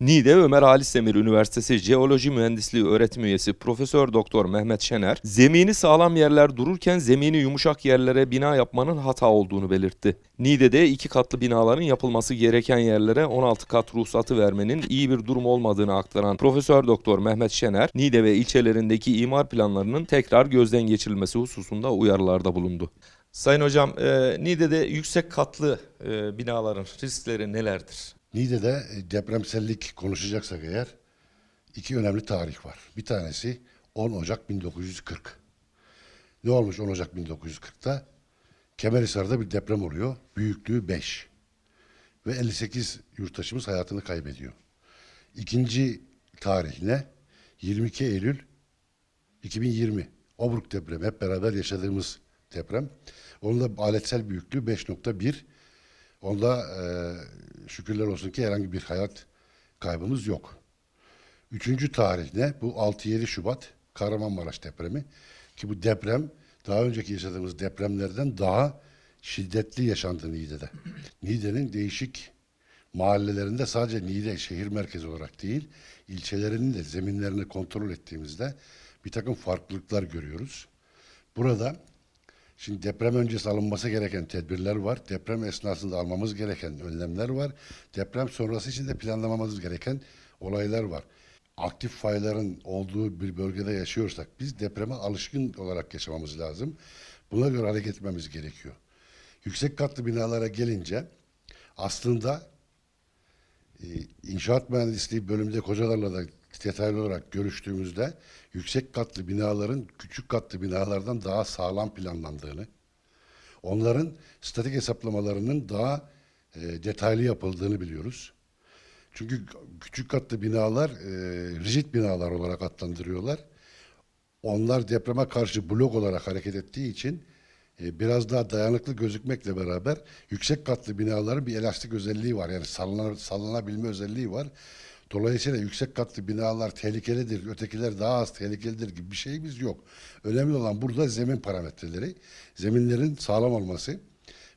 Niğde Ömer Halis Demir Üniversitesi Jeoloji Mühendisliği öğretim üyesi Profesör Doktor Mehmet Şener, zemini sağlam yerler dururken zemini yumuşak yerlere bina yapmanın hata olduğunu belirtti. Niğde'de iki katlı binaların yapılması gereken yerlere 16 kat ruhsatı vermenin iyi bir durum olmadığını aktaran Profesör Doktor Mehmet Şener, Niğde ve ilçelerindeki imar planlarının tekrar gözden geçirilmesi hususunda uyarılarda bulundu. Sayın Hocam, e, Niğde'de yüksek katlı e, binaların riskleri nelerdir? Niğde'de e, depremsellik konuşacaksak eğer iki önemli tarih var. Bir tanesi 10 Ocak 1940. Ne olmuş 10 Ocak 1940'ta? Kemerhisar'da bir deprem oluyor. Büyüklüğü 5. Ve 58 yurttaşımız hayatını kaybediyor. İkinci tarih ne? 22 Eylül 2020. Obruk depremi. Hep beraber yaşadığımız deprem. Onun da aletsel büyüklüğü 5.1. Onda e, şükürler olsun ki herhangi bir hayat kaybımız yok. Üçüncü tarih ne? Bu 6-7 Şubat Kahramanmaraş depremi. Ki bu deprem daha önceki yaşadığımız depremlerden daha şiddetli yaşandı Niğde'de. Niğde'nin değişik mahallelerinde sadece Niğde şehir merkezi olarak değil, ilçelerinin de zeminlerini kontrol ettiğimizde bir takım farklılıklar görüyoruz. Burada Şimdi deprem öncesi alınması gereken tedbirler var. Deprem esnasında almamız gereken önlemler var. Deprem sonrası için de planlamamız gereken olaylar var. Aktif fayların olduğu bir bölgede yaşıyorsak biz depreme alışkın olarak yaşamamız lazım. Buna göre hareket etmemiz gerekiyor. Yüksek katlı binalara gelince aslında e, inşaat mühendisliği bölümünde hocalarla da detaylı olarak görüştüğümüzde yüksek katlı binaların küçük katlı binalardan daha sağlam planlandığını, onların statik hesaplamalarının daha e, detaylı yapıldığını biliyoruz. Çünkü küçük katlı binalar e, rigid binalar olarak adlandırıyorlar. Onlar depreme karşı blok olarak hareket ettiği için e, biraz daha dayanıklı gözükmekle beraber yüksek katlı binaların bir elastik özelliği var. Yani sallanır, sallanabilme özelliği var. Dolayısıyla yüksek katlı binalar tehlikelidir, ötekiler daha az tehlikelidir gibi bir şeyimiz yok. Önemli olan burada zemin parametreleri, zeminlerin sağlam olması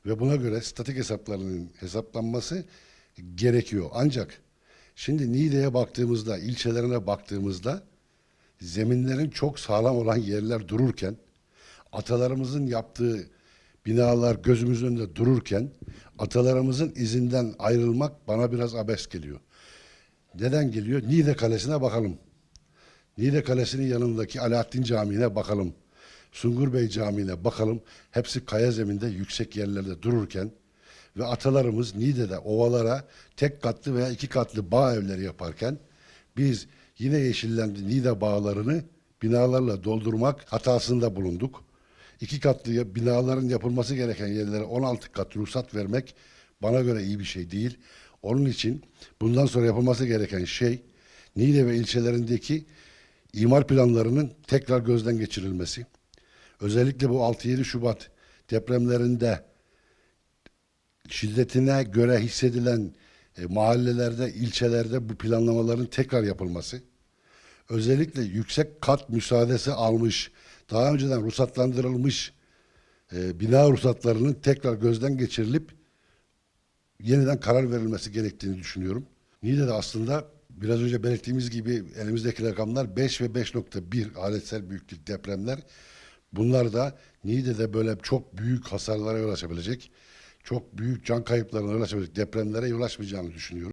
ve buna göre statik hesaplarının hesaplanması gerekiyor. Ancak şimdi Niğde'ye baktığımızda, ilçelerine baktığımızda zeminlerin çok sağlam olan yerler dururken atalarımızın yaptığı binalar gözümüzün önünde dururken atalarımızın izinden ayrılmak bana biraz abes geliyor. Neden geliyor? Niğde Kalesi'ne bakalım. Niğde Kalesi'nin yanındaki Alaaddin Camii'ne bakalım. Sungur Bey Camii'ne bakalım. Hepsi kaya zeminde yüksek yerlerde dururken ve atalarımız Niğde'de ovalara tek katlı veya iki katlı bağ evleri yaparken biz yine yeşillendi Niğde bağlarını binalarla doldurmak hatasında bulunduk. İki katlı binaların yapılması gereken yerlere 16 kat ruhsat vermek bana göre iyi bir şey değil. Onun için bundan sonra yapılması gereken şey Niğde ve ilçelerindeki imar planlarının tekrar gözden geçirilmesi. Özellikle bu 6-7 Şubat depremlerinde şiddetine göre hissedilen e, mahallelerde, ilçelerde bu planlamaların tekrar yapılması. Özellikle yüksek kat müsaadesi almış, daha önceden ruhsatlandırılmış e, bina ruhsatlarının tekrar gözden geçirilip yeniden karar verilmesi gerektiğini düşünüyorum. Niğde'de aslında biraz önce belirttiğimiz gibi elimizdeki rakamlar 5 ve 5.1 aletsel büyüklük depremler. Bunlar da Niğde'de böyle çok büyük hasarlara yol açabilecek, çok büyük can kayıplarına yol açabilecek depremlere yol açmayacağını düşünüyorum.